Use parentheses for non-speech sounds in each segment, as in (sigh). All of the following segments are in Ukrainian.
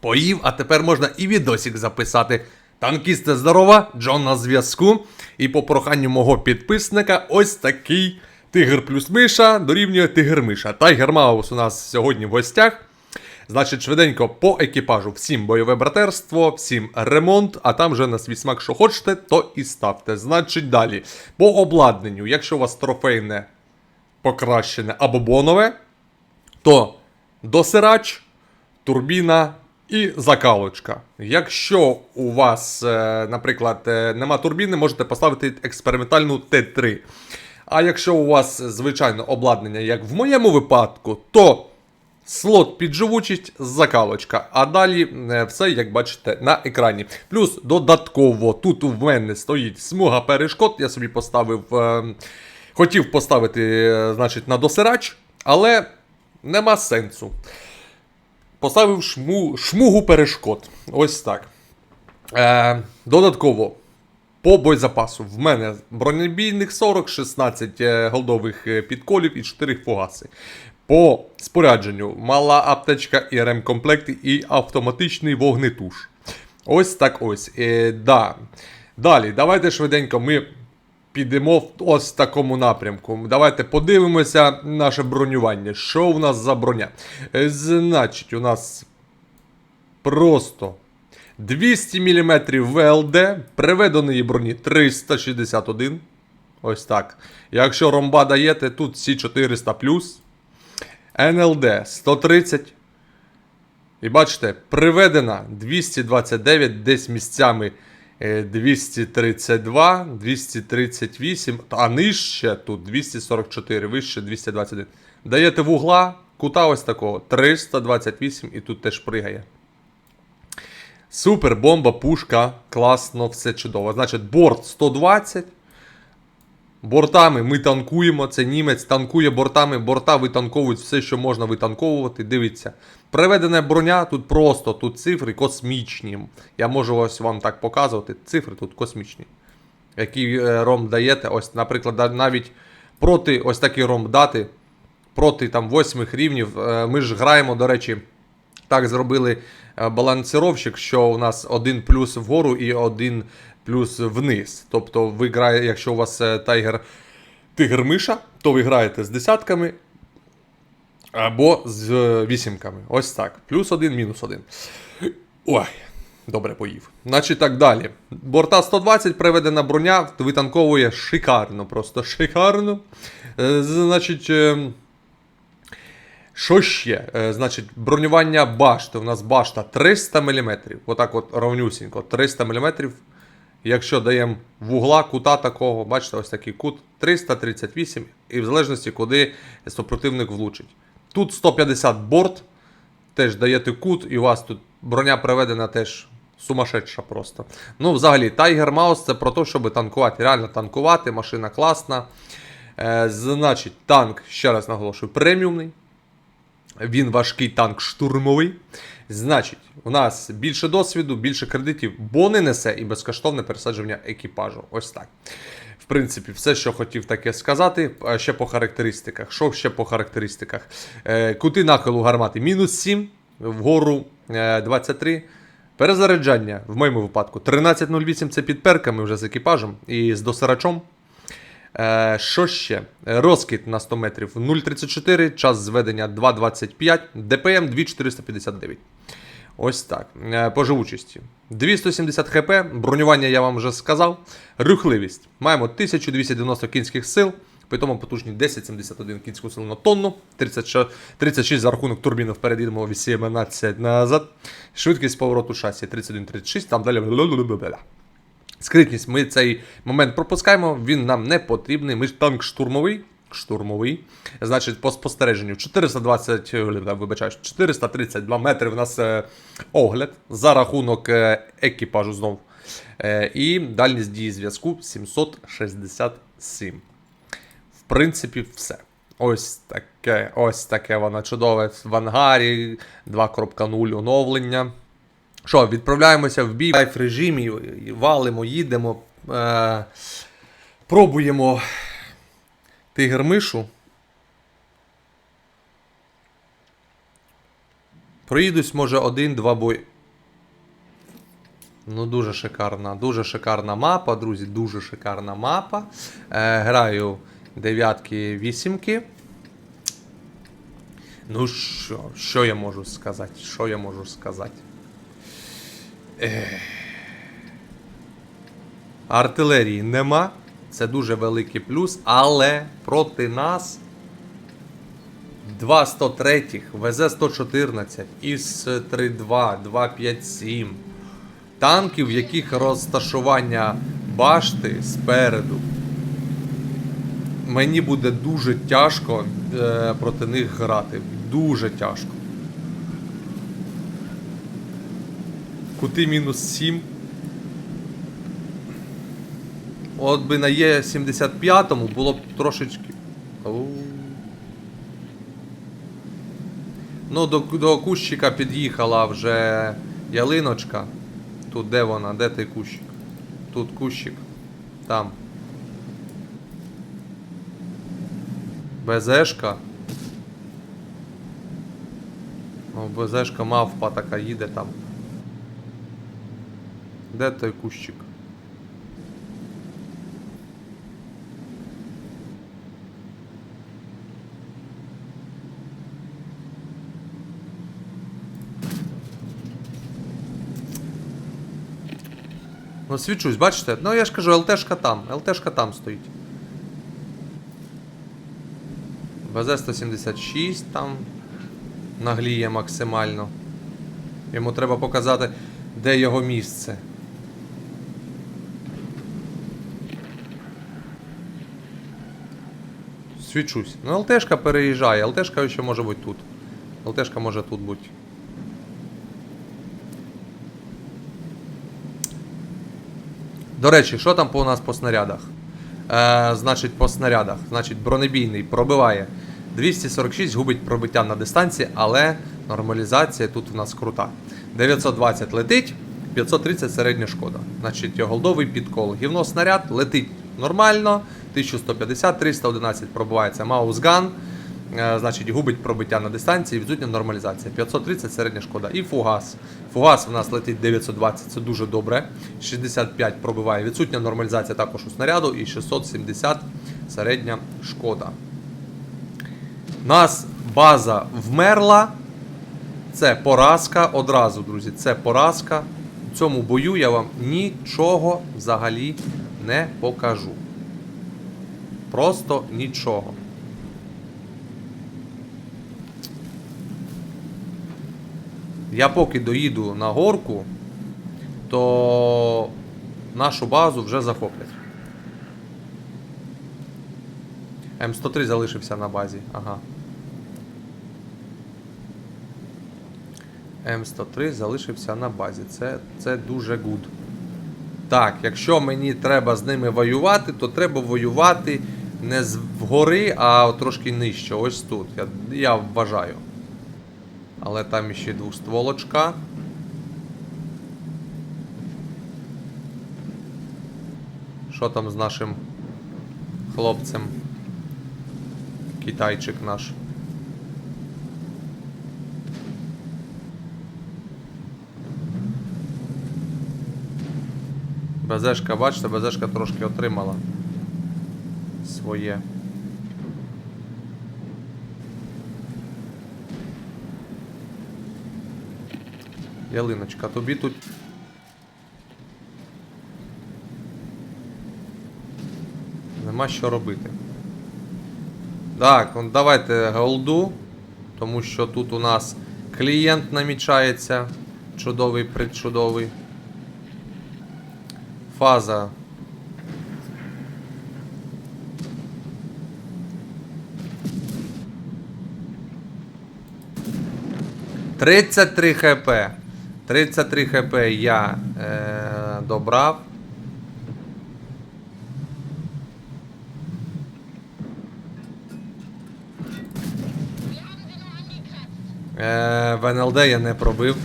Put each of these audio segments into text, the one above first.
Поїв, а тепер можна і відосик записати. Танкісти здорова, Джон на зв'язку. І по проханню мого підписника ось такий тигр плюс миша дорівнює тигр миша. Тайгер Маус у нас сьогодні в гостях. Значить, швиденько по екіпажу. Всім бойове братерство, всім ремонт, а там вже на свій смак, що хочете, то і ставте. Значить, далі. По обладнанню, якщо у вас трофейне покращене або бонове, то досирач, турбіна і закалочка. Якщо у вас, е, наприклад, е, нема турбіни, можете поставити експериментальну Т3. А якщо у вас звичайно обладнання, як в моєму випадку, то слот під живучість, закалочка. А далі е, все, як бачите, на екрані. Плюс додатково тут у мене стоїть смуга перешкод. Я собі поставив. е, Хотів поставити, е, значить, на досирач, але нема сенсу. Поставив шму, шмугу перешкод. Ось так. Е, додатково. По боєзапасу. В мене бронебійних 40, 16 е, голдових е, підколів і 4 фугаси. По спорядженню мала аптечка і ремкомплекти і автоматичний вогнетуш. Ось так ось. Е, да. Далі, давайте швиденько ми підемо в ось такому напрямку. Давайте подивимося наше бронювання. Що у нас за броня? Е, Значить, у нас просто 200 мм ВЛД, приведеної броні 361. Ось так. Якщо ромба даєте, тут всі 400 НЛД 130. І бачите, приведена 229, десь місцями 232, 238, а нижче тут 244, вище 221. Даєте вугла, кута ось такого 328 і тут теж пригає. Супер, бомба, пушка, класно, все чудово. Значить, борт 120. Бортами ми танкуємо. Це німець танкує бортами. Борта витанковують все, що можна витанковувати. Дивіться. Приведена броня, тут просто тут цифри космічні. Я можу ось вам так показувати. Цифри тут космічні. Який е, ром даєте, ось, наприклад, навіть проти ось такий ром дати, проти там восьмих рівнів. е, Ми ж граємо, до речі, так зробили е, балансировщик, що у нас один плюс вгору і один плюс вниз. Тобто, ви граєте, якщо у вас е, тайгер тигр миша, то ви граєте з десятками або з е, вісімками. Ось так. Плюс один, мінус один. Ой, добре поїв. Значить так далі. Борта 120, приведена броня, витанковує шикарно, просто шикарно. Значить. Що ще? Е, значить, бронювання башти. У нас башта 300 мм. Отак от ровнюсінько. 300 мм. Якщо даємо вугла, кута такого, бачите, ось такий кут 338, і в залежності, куди супротивник влучить. Тут 150 борт, теж даєте кут, і у вас тут броня приведена теж сумасшедша просто. Ну, взагалі, Tiger Mouse це про те, щоб танкувати. Реально танкувати, машина класна. Е, значить, танк, ще раз наголошую, преміумний. Він важкий танк штурмовий. Значить, у нас більше досвіду, більше кредитів, бо не несе і безкоштовне пересадження екіпажу. Ось так. В принципі, все, що хотів таке сказати. Ще по характеристиках. Що ще по характеристиках? Е, кути нахилу гармати мінус 7, вгору е, 23. Перезаряджання в моєму випадку 13.08 це під перками вже з екіпажем і з досирачом. Е, що ще? Розкид на 100 метрів 0,34, час зведення 2,25, ДПМ 2,459. Ось так. Е, По живучості. 270 хп, бронювання я вам вже сказав. Рухливість. Маємо 1290 кінських сил, при тому потужні 1071 кінську силу на тонну, 36, 36 за рахунок турбіни вперед їдемо 18 назад. Швидкість повороту шасі 31-36, там далі. Скритність, ми цей момент пропускаємо, він нам не потрібний. Ми ж танк штурмовий. Штурмовий. Значить, по спостереженню 420, е, вибачаю, 432 метри в нас е, огляд за рахунок е, екіпажу знов. І дальність дії зв'язку 767. В принципі, все. Ось таке, ось таке воно чудове в ангарі 2.0 оновлення. Що, відправляємося в бій в лайф режимі, валимо, їдемо, е, пробуємо тигр мишу. Проїдусь, може, один-два бої. Ну, дуже шикарна, дуже шикарна мапа, друзі, дуже шикарна мапа. Е, граю дев'ятки, вісімки. Ну що, що я можу сказати? Що я можу сказати? Артилерії нема. Це дуже великий плюс, але проти нас 2 103, ВЗ-114, ІС-32, 257. Танків, в яких розташування башти спереду. Мені буде дуже тяжко е, проти них грати. Дуже тяжко. Кути мінус 7. От би на Є75 було б трошечки. Ау. Ну, до, до кущика під'їхала вже ялиночка. Тут де вона? Де той кущик? Тут кущик. Там. БЗшка. Ну, БЗшка мавпа така їде там. Де той кущик? Ну, свічусь, бачите? Ну я ж кажу, ЛТшка там, ЛТшка там стоїть. БЗ-176 там нагліє максимально. Йому треба показати, де його місце. Свічусь. Ну, ЛТшка переїжджає, ЛТшка ще може бути тут. ЛТшка може тут бути. До речі, що там по у нас по снарядах? Е, значить, по снарядах. Значить, бронебійний пробиває 246, губить пробиття на дистанції, але нормалізація тут у нас крута. 920 летить, 530 середня шкода. Значить, голдовий підкол. Гівно снаряд летить нормально, 1150, 311 пробивається маусган. Е, Значить, губить пробиття на дистанції, відсутня нормалізація. 530 середня шкода. І фугас. Фугас у нас летить 920, це дуже добре. 65 пробиває. Відсутня нормалізація також у снаряду і 670 середня шкода. У нас база вмерла. Це поразка одразу, друзі. Це поразка. В цьому бою я вам нічого взагалі не покажу. Просто нічого. Я поки доїду на горку, то нашу базу вже захоплять. М103 залишився на базі. Ага. М103 залишився на базі. Це, це дуже гуд. Так, якщо мені треба з ними воювати, то треба воювати не з вгори, а трошки нижче. Ось тут. Я, я вважаю. Але там ще двохстволочка. Що там з нашим хлопцем? Китайчик наш. БЗшка, бачите, БЗшка трошки отримала своє. Ялиночка, тобі тут. Нема що робити. Так, давайте голду, тому що тут у нас клієнт намічається. Чудовий, предчудовий. Фаза. Тридцять три хп. 33 хп я е, добрав. Е, в НЛД я не пробив.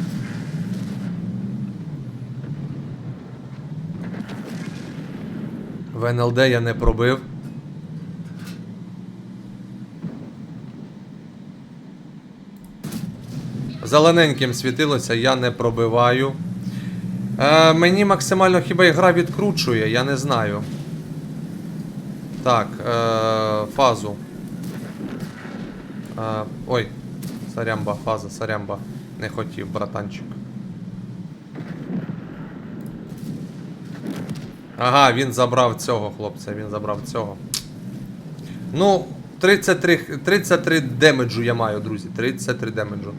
В НЛД я не пробив. Зелененьким світилося, я не пробиваю. Е, мені максимально хіба і гра відкручує, я не знаю. Так, е, фазу. Е, ой, сарямба, фаза, сарямба. Не хотів, братанчик. Ага, він забрав цього хлопця, він забрав цього. Ну, 33, 33 демеджу я маю, друзі. 33 демеджу.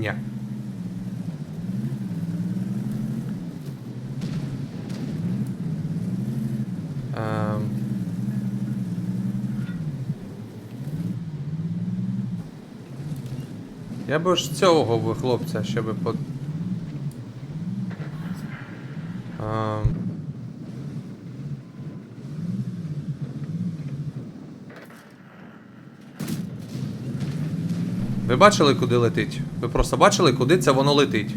Ні. Ем. Я б ж цього би хлопця ще би по. Ви бачили, куди летить? Ви просто бачили, куди це воно летить?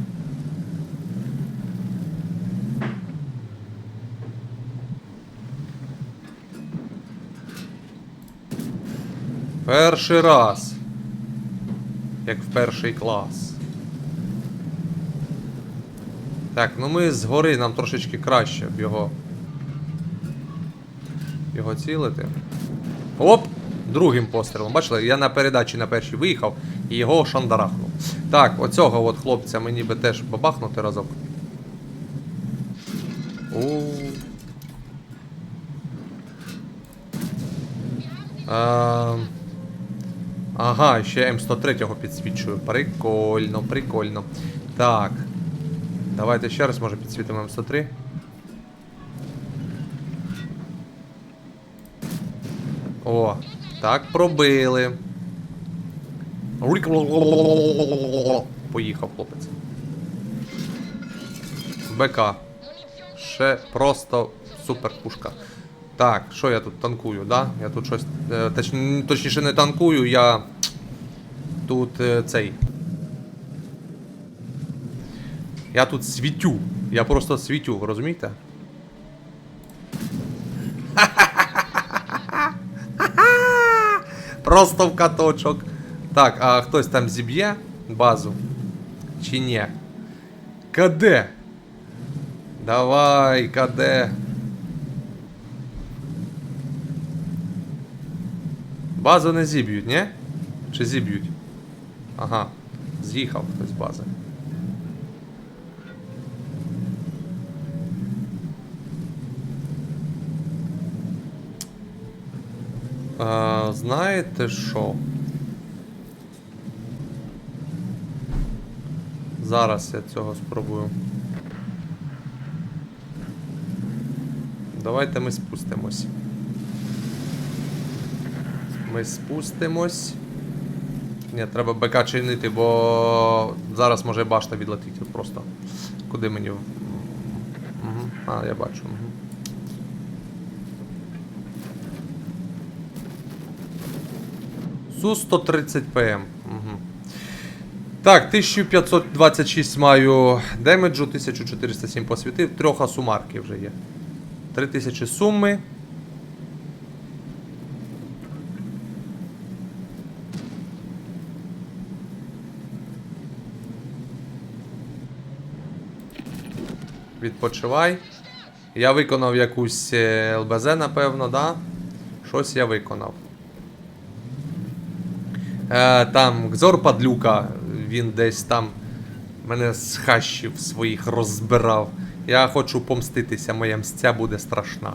Перший раз. Як в перший клас. Так, ну ми згори нам трошечки краще б його. Його цілити. Оп! Другим пострілом. Бачили, я на передачі на першій виїхав і його шандарахнув. Так, оцього от хлопця мені би теж бабахнути разок. У. Ем. Ага, ще М103 підсвічую. Прикольно, прикольно. Так. Давайте ще раз, може, підсвітимо М103. О, так, пробили. Поїхав хлопець. БК. Ще просто супер пушка. Так, що я тут танкую, да? Я тут щось. е, Точ, точніше не танкую, я тут е, цей. Я тут світю. Я просто світю, ви розумієте? (laughs) Просто в каточок. Так, а хтось там зіб'є базу? Чи ні? КД? Давай, КД. Базу не зіб'ють, ні? Чи зіб'ють? Ага, з'їхав хтось з бази. А, знаєте що? Зараз я цього спробую. Давайте ми спустимось. Ми спустимось. Ні, треба БК чинити, бо зараз може башта відлетіти просто. Куди мені? Угу. А, я бачу. Угу. Су-130 ПМ. Угу. Так, 1526 маю демеджу, 1407 посвітив, трьох асумарки вже є. 3000 суми. Відпочивай. Я виконав якусь е, ЛБЗ, напевно, да? Щось я виконав. Е, там Гзор Падлюка, він десь там мене з хащів своїх розбирав. Я хочу помститися, моя мстя буде страшна.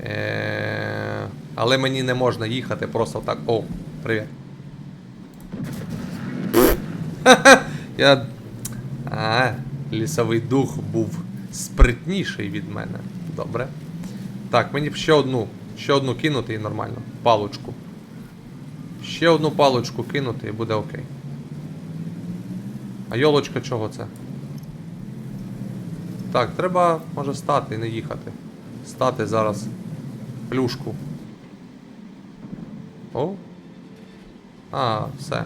Е, але мені не можна їхати просто так. О, привіт. (laughs) Я. А, лісовий дух був спритніший від мене. Добре. Так, мені б ще одну. Ще одну кинути і нормально. Палочку. Ще одну палочку кинути і буде окей. А йолочка чого це? Так, треба, може, стати і не їхати. Стати зараз. Плюшку. О. А, все.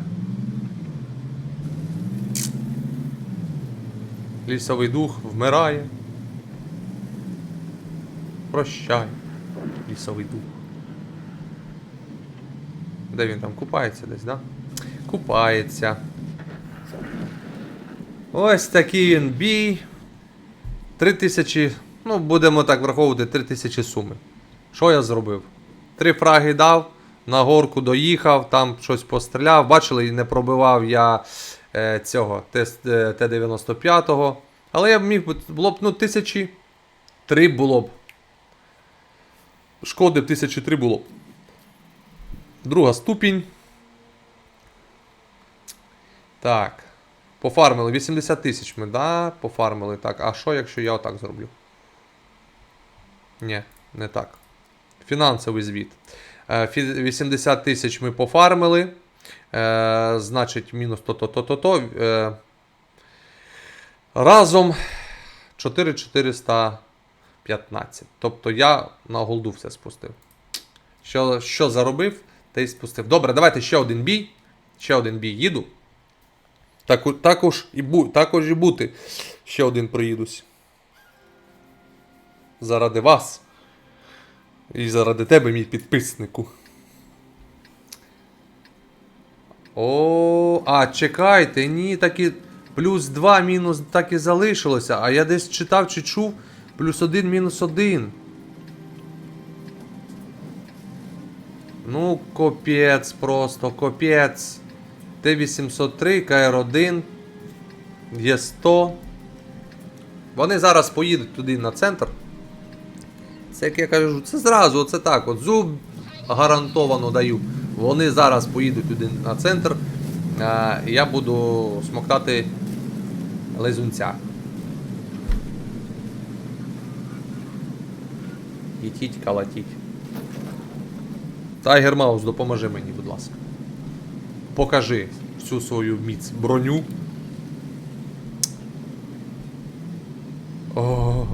Лісовий дух вмирає. Прощай, лісовий дух. Де він там купається десь, да? Купається. Ось такий він бій. 3000, ну, будемо так враховувати 3000 суми. Що я зробив? Три фраги дав, на горку доїхав, там щось постріляв. Бачили, не пробивав я е, цього Т- е, Т-95. Але я б міг було б ну, тисячі три було б. Шкоди б тисячі три було б. Друга ступінь. Так. Пофармили 80 тисяч ми, да? Пофармили так. А що, якщо я отак зроблю? Ні, не так. Фінансовий звіт. Е, 80 тисяч ми пофармили. Е, значить, мінус то-то-то-то-то. Е, разом 4415. Тобто я на голду все спустив. Що, що заробив, те й спустив. Добре, давайте ще один бій. Ще один бій їду. Так, також, і бу, також і бути. Ще один проїдусь. Заради вас. І заради тебе, мій підписнику. О, а чекайте, ні, так і плюс 2 мінус так і залишилося. А я десь читав чи чув плюс 1 мінус 1. Ну, копець просто, копець. Т-803, КР-1, Є100. Вони зараз поїдуть туди на центр. Це як я кажу, це зразу, оце так. От зуб гарантовано даю. Вони зараз поїдуть туди на центр. А, і я буду смоктати лизунця. Їтіть, калатіть. Тайгер Маус, допоможи мені, будь ласка. Покажи всю свою міць броню. О.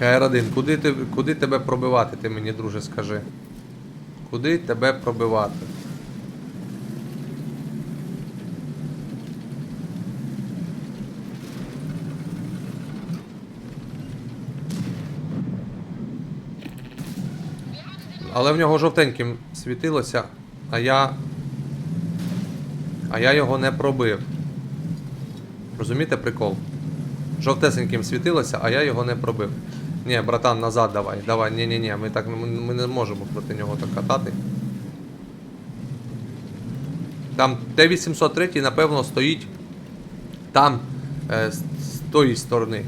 КР-1, куди, ти, куди тебе пробивати, ти мені, друже, скажи. Куди тебе пробивати? Але в нього жовтеньким світилося, а я. А я його не пробив. Розумієте прикол? Жовтесеньким світилося, а я його не пробив. Ні, братан, назад давай. Давай, ні ні ні ми так ми, не можемо проти нього так катати. Там Т-803, напевно, стоїть там, е, з тої сторони.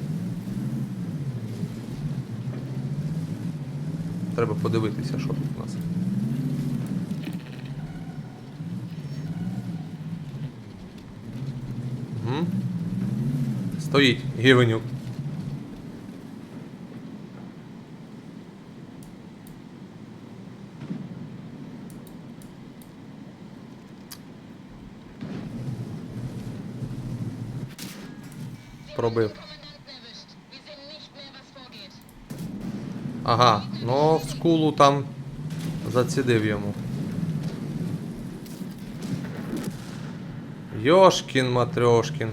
Треба подивитися, що тут у нас. Угу. Стоїть гівенюк. Пробив. Ага, ну в скулу там зацідив йому. Йошкін Матрьошкін.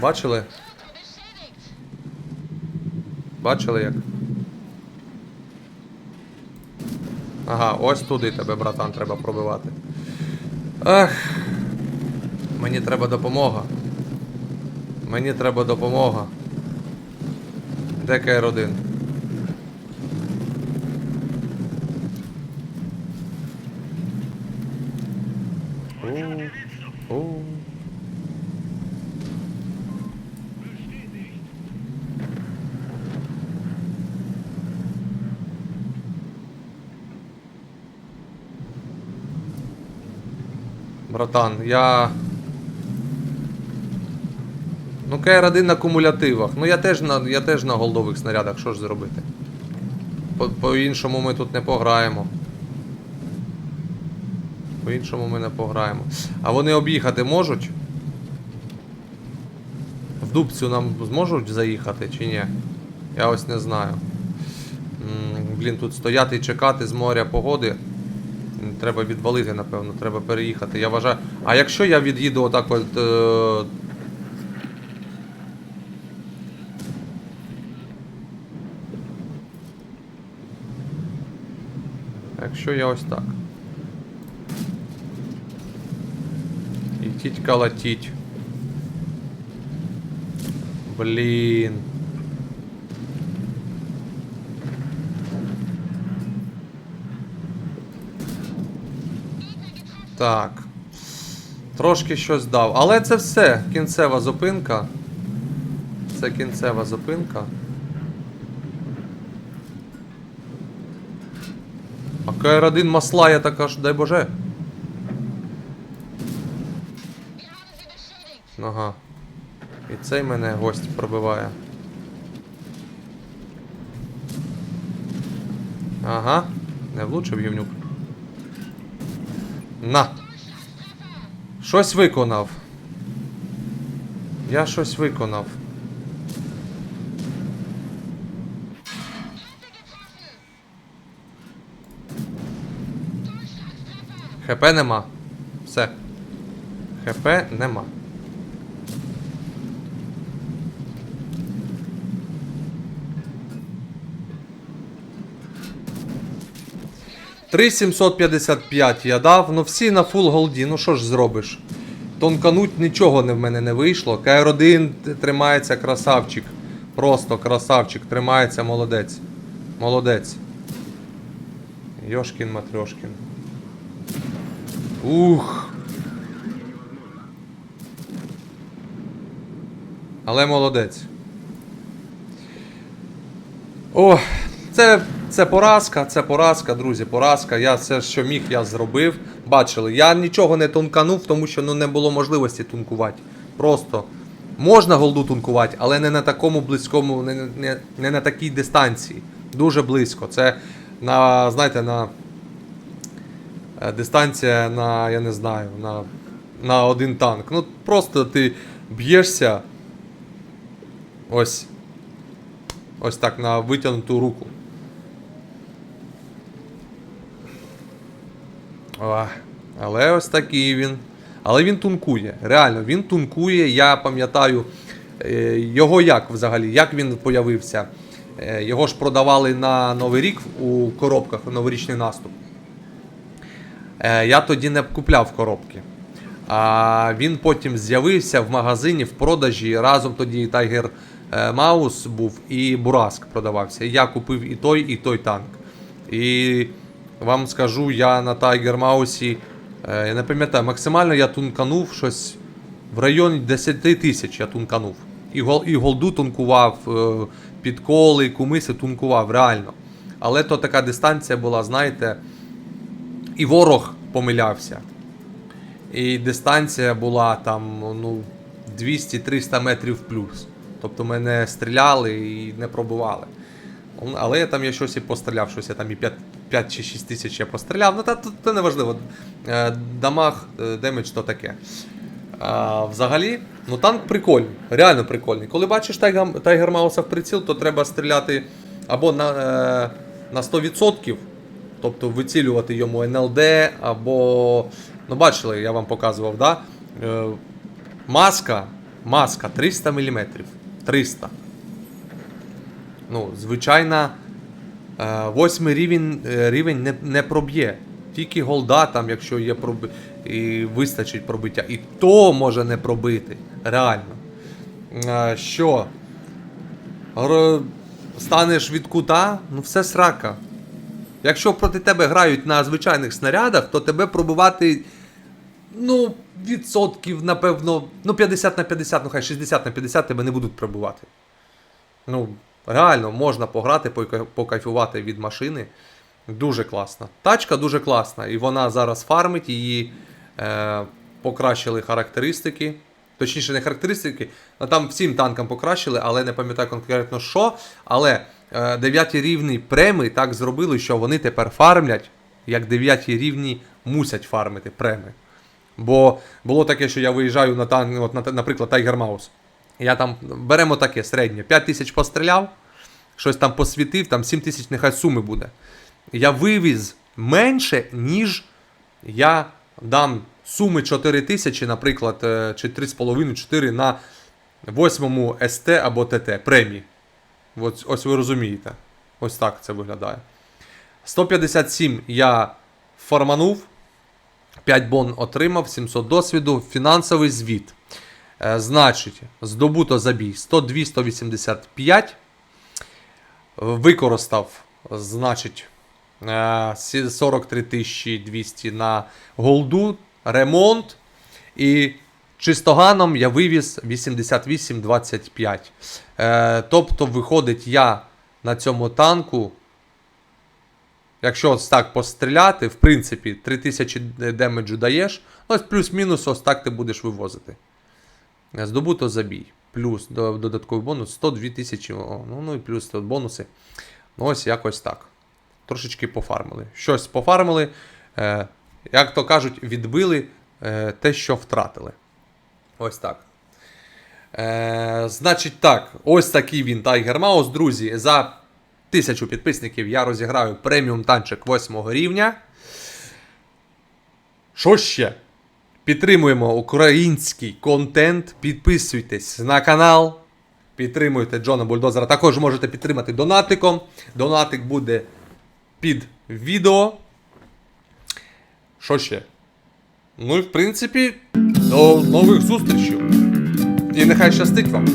Бачили? Бачили як? Ага, ось туди тебе, братан, треба пробивати. Ах. Мені треба допомога. Мені треба допомога. Де КР-1? У, у. Братан, я. Ну, КР-1 на кумулятивах. Ну я теж на, я теж на голдових снарядах, що ж зробити? По- По-іншому ми тут не пограємо. По-іншому ми не пограємо. А вони об'їхати можуть? В дубцю нам зможуть заїхати чи ні? Я ось не знаю. Блін, тут стояти і чекати з моря погоди. Треба відвалити, напевно, треба переїхати. Я вважаю. А якщо я від'їду отак от. Якщо я ось так. І тітька латіть. Блін. Так. Трошки щось дав. Але це все. Кінцева зупинка. Це кінцева зупинка. А КР-1 масла я така ж, дай боже. Ага. І цей мене гость пробиває. Ага. Не влучив гівнюк. На. Щось виконав. Я щось виконав. ХП нема. Все. ХП нема. Три 755 я дав, ну всі на фул голді, ну що ж зробиш? Тонкануть нічого не в мене не вийшло. КР1 тримається красавчик. Просто красавчик, тримається молодець. Молодець. Йошкін Матрьошкін. Ух. Але молодець. О, це, це поразка, це поразка, друзі, поразка. Я все, що міг, я зробив. Бачили, я нічого не тунканув, тому що ну, не було можливості тункувати. Просто можна голду тункувати, але не на такому близькому, не, не, не на такій дистанції. Дуже близько. Це на, знаєте, на дистанція на, я не знаю, на, на один танк. Ну, просто ти б'єшся. Ось. Ось так на витягнуту руку. Ох, але ось такий він. Але він тункує. Реально, він тункує. Я пам'ятаю е, його як взагалі, як він появився. Е, Його ж продавали на Новий рік у коробках у новорічний наступ. Е, Я тоді не купляв коробки. А він потім з'явився в магазині в продажі. Разом тоді е, Маус був і Бураск продавався. Я купив і той, і той танк. І вам скажу, я на Tiger Маусі, я не пам'ятаю, максимально я тунканув щось в районі 10 тисяч я тунканув. І, гол, і голду тункував, е, підколи, кумиси тункував, реально. Але то така дистанція була, знаєте, і ворог помилявся. І дистанція була там ну, 200-300 метрів плюс. Тобто мене стріляли і не пробували. Але я там я щось і постріляв, щось я там і 5, 5 чи 6 тисяч я постріляв. Ну, та, то, то не важливо. Е, Дамаг, е, демедж то таке. А, взагалі, ну танк прикольний, реально прикольний. Коли бачиш Тайгер, Мауса в приціл, то треба стріляти або на, е, на 100%, тобто вицілювати йому НЛД, або. Ну, бачили, я вам показував, да? Е, маска, маска 300 мм. 300. Ну, звичайно, е, восьмий рівень, е, рівень не, не проб'є. Тільки голда, там, якщо є проби... і вистачить пробиття. І то може не пробити. Реально. Е, Що? Р- Станеш від кута, ну все срака. Якщо проти тебе грають на звичайних снарядах, то тебе пробивати. Ну, відсотків, напевно, ну 50 на 50, ну хай 60 на 50 тебе не будуть пробувати. Ну, реально, можна пограти, покайфувати від машини. Дуже класна. Тачка дуже класна. І вона зараз фармить, її е, покращили характеристики. Точніше, не характеристики, а там всім танкам покращили, але не пам'ятаю конкретно що. Але е, дев'яті рівні преми так зробили, що вони тепер фармлять, як дев'яті рівні мусять фармити преми. Бо було таке, що я виїжджаю на танк, от, на, наприклад, Tiger Mouse. Я там беремо таке середнє. 5 тисяч постріляв, щось там посвітив, там 7 тисяч нехай суми буде. Я вивіз менше, ніж я дам суми 4 тисячі, наприклад, е, чи 3,5-4 на 8 СТ або ТТ премії. Ось, ось ви розумієте. Ось так це виглядає. 157 я форманув. 5 бон отримав, 700 досвіду, фінансовий звіт. Е, значить, здобуто забій 102 185. Використав, значить, е, 43 200 на голду, ремонт. І чистоганом я вивіз 88-25. Е, тобто, виходить, я на цьому танку Якщо ось так постріляти, в принципі, 3000 демеджу даєш, ось плюс-мінус ось так ти будеш вивозити. Е, Здобуто забій. Плюс додатковий бонус 102 тисячі. Ну, ну і плюс бонуси. Ну, ось якось так. Трошечки пофармили. Щось пофармили. Е, як то кажуть, відбили е, те, що втратили. Ось так. Е, значить так, ось такий він Tiger Mouse, друзі. За тисячу підписників я розіграю преміум танчик 8 рівня. Що ще? Підтримуємо український контент. Підписуйтесь на канал. Підтримуйте Джона Бульдозера. Також можете підтримати донатиком. Донатик буде під відео. Що ще? Ну і в принципі, до нових зустрічей. І нехай щастить вам.